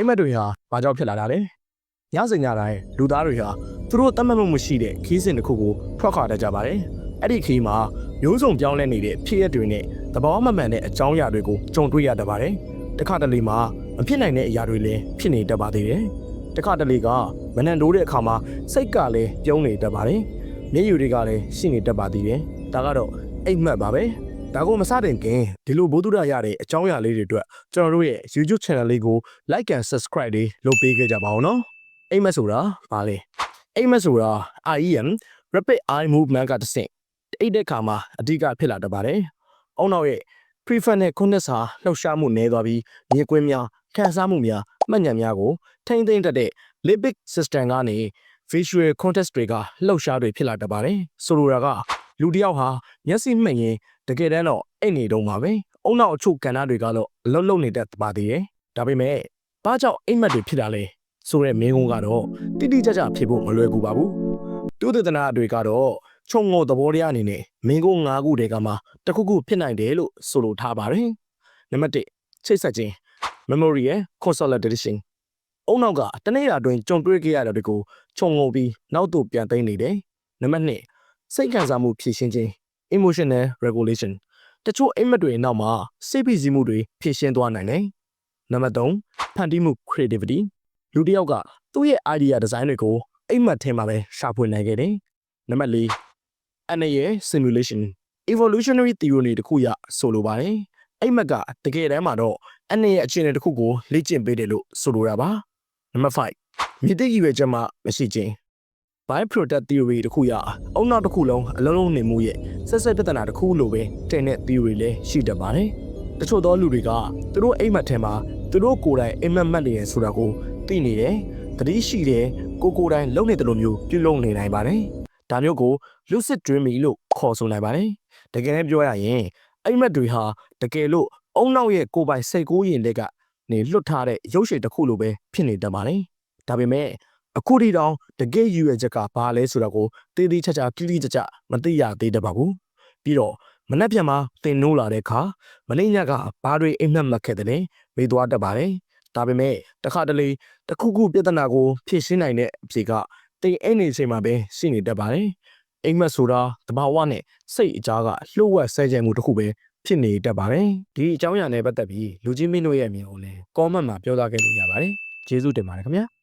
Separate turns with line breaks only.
အိမ်မက်တွေဟာဘာကြောင့်ဖြစ်လာတာလဲညစဉ်ညတိုင်းလူသားတွေဟာသူတို့တတ်မှတ်မှုမရှိတဲ့ခီးစဉ်တစ်ခုကိုထွက်ခွာတတ်ကြပါတယ်အဲ့ဒီခီးမှာမျိုးစုံပြောင်းလဲနေတဲ့ဖြစ်ရက်တွေနဲ့သဘောမမှန်တဲ့အကြောင်းအရာတွေကိုကြုံတွေ့ရတတ်ပါတယ်တစ်ခါတလေမှာမဖြစ်နိုင်တဲ့အရာတွေလည်းဖြစ်နေတတ်ပါသေးတယ်တစ်ခါတလေကမနှံတိုးတဲ့အခါမှာစိတ်ကလည်းပြုံးနေတတ်ပါတယ်မျက်ရည်တွေကလည်းရှိနေတတ်ပါသေးတယ်ဒါကတော့အိမ်မက်ပါပဲ ဒါကိုမစတင်ခင်ဒီလိုဘိုးသူရရတဲ့အကြောင်းအရာလေးတွေအတွက်ကျွန်တော်တို့ရဲ့ YouTube channel လေးကို like and subscribe လေးလုပ်ပေးခဲ့ကြပါအောင်နော်အိမ်မက်ဆိုတာဘာလဲအိမ်မက်ဆိုတာ IEM rapid eye movement ကတစ်ဆင့်အိတ်တဲ့ခါမှာအဓိကဖြစ်လာတတ်ပါတယ်အုံနောက်ရဲ့ prefrontal cortex ဟာလှုပ်ရှားမှုနည်းသွားပြီးမြင်ကွင်းများခံစားမှုများမှတ်ဉာဏ်များကိုထိမ့်သိမ့်တတ်တဲ့ limbic system ကနေ visual cortex တွေကလှုပ်ရှားတွေဖြစ်လာတတ်ပါတယ်ဆိုလိုတာကလူတစ်ယောက်ဟာမျက်စိမှိတ်ရင် တကယ်တမ်းတော့အိတ်နေတော့မှာပဲအုံနောက်အချို့ကဏ္ဍတွေကတော့အလုံးလုံးနေတတ်ပါသေးတယ်ဒါပေမဲ့ဘာကြောင့်အိမ်မက်တွေဖြစ်တာလဲဆိုတဲ့မင်းကုန်းကတော့တိတိကျကျဖြစ်ဖို့မလွယ်ကူပါဘူးသူသေသနာတွေကတော့ခြုံငုံသဘောတရားအနေနဲ့မင်းကုန်း၅ခုတည်းကမှတစ်ခုခုဖြစ်နိုင်တယ်လို့ဆိုလိုထားပါတယ်နံပါတ်1ချိတ်ဆက်ခြင်း memory ရဲ့ consolidation အုံနောက်ကတနေ့တာအတွင်းကြုံတွေ့ခဲ့ရတဲ့တွေကိုခြုံငုံပြီးနောက်သို့ပြန်သိမ်းနေတယ်နံပါတ်2စိတ်ခံစားမှုဖြည့်ရှင်းခြင်း emotional regulation တချို့အိမ်မက်တွေနောက်မှာစိတ်ဖိစီးမှုတွေဖြည့်ရှင်းသွားနိုင်တယ်နံပါတ်3ဖန်တီးမှု creativity လူတစ်ယောက်ကသူ့ရဲ့ idea design တွေကိုအိမ်မက်ထဲမှာပဲရှာဖွေနိုင်ခဲ့တယ်နံပါတ်4အနေရဲ့ simulation evolutionary theory တခုရဆိုလိုပါတယ်အိမ်မက်ကတကယ်တမ်းမှာတော့အနေရဲ့အခြေအနေတစ်ခုကိုလေ့ကျင့်ပေးတယ်လို့ဆိုလိုတာပါနံပါတ်5မြေတိတ်ကြီးပဲချက်မှမရှိခြင်း by product theory တခုရအုံနောက်တစ်ခုလုံးအလုံးလုံးနေမှုရဲ့ဆက်ဆက်ပြဿနာတစ်ခုလိုပဲတင်တဲ့ theory လည်းရှိတတ်ပါတယ်တချို့သောလူတွေကသူတို့အိမ်မက်ထဲမှာသူတို့ကိုယ်တိုင်အိမ်မက်မှတ်နေရဆိုတာကိုသိနေတယ်သတိရှိတယ်ကိုကိုယ်တိုင်လုံနေတယ်လို့မျိုးပြုလုပ်နေနိုင်ပါတယ်ဒါမျိုးကို lucid dreaming လို့ခေါ်ဆိုနိုင်ပါတယ်တကယ်နဲ့ပြောရရင်အိမ်မက်တွေဟာတကယ်လို့အုံနောက်ရဲ့ကိုယ်ပိုင်စိတ်ကိုယ်ရင်လက်ကနေလွတ်ထားတဲ့ရုပ်ရှင်တစ်ခုလိုပဲဖြစ်နေတတ်ပါတယ်ဒါပေမဲ့ အခုဒီတောင်တကယ်ယူရချက်ကဘာလဲဆိုတာကိုတေးသေးချာချာကိလိချာချာမသိရသေးတတ်ပါဘူးပြီးတော့မနှက်ပြန်မှာတင်နိုးလာတဲ့အခါမလေးညကဘာတွေအိမ်မက်မှတ်ခဲ့တယ်လဲမေးသွားတတ်ပါတယ်ဒါပေမဲ့တစ်ခါတလေတစ်ခုခုပြဿနာကိုဖြေရှင်းနိုင်တဲ့အဖြေကတင်အိမ်နေချိန်မှာပဲရှိနေတတ်ပါတယ်အိမ်မက်ဆိုတာတဘာဝနဲ့စိတ်အကြားကလှုပ်ဝက်ဆဲကြမှုတစ်ခုပဲဖြစ်နေတတ်ပါတယ်ဒီအကြောင်းအရာနဲ့ပတ်သက်ပြီးလူချင်းမင်းတို့ရဲ့အမြင်ကိုလည်း comment မှာပြောသားခဲ့လို့ရပါတယ်ကျေးဇူးတင်ပါတယ်ခင်ဗျာ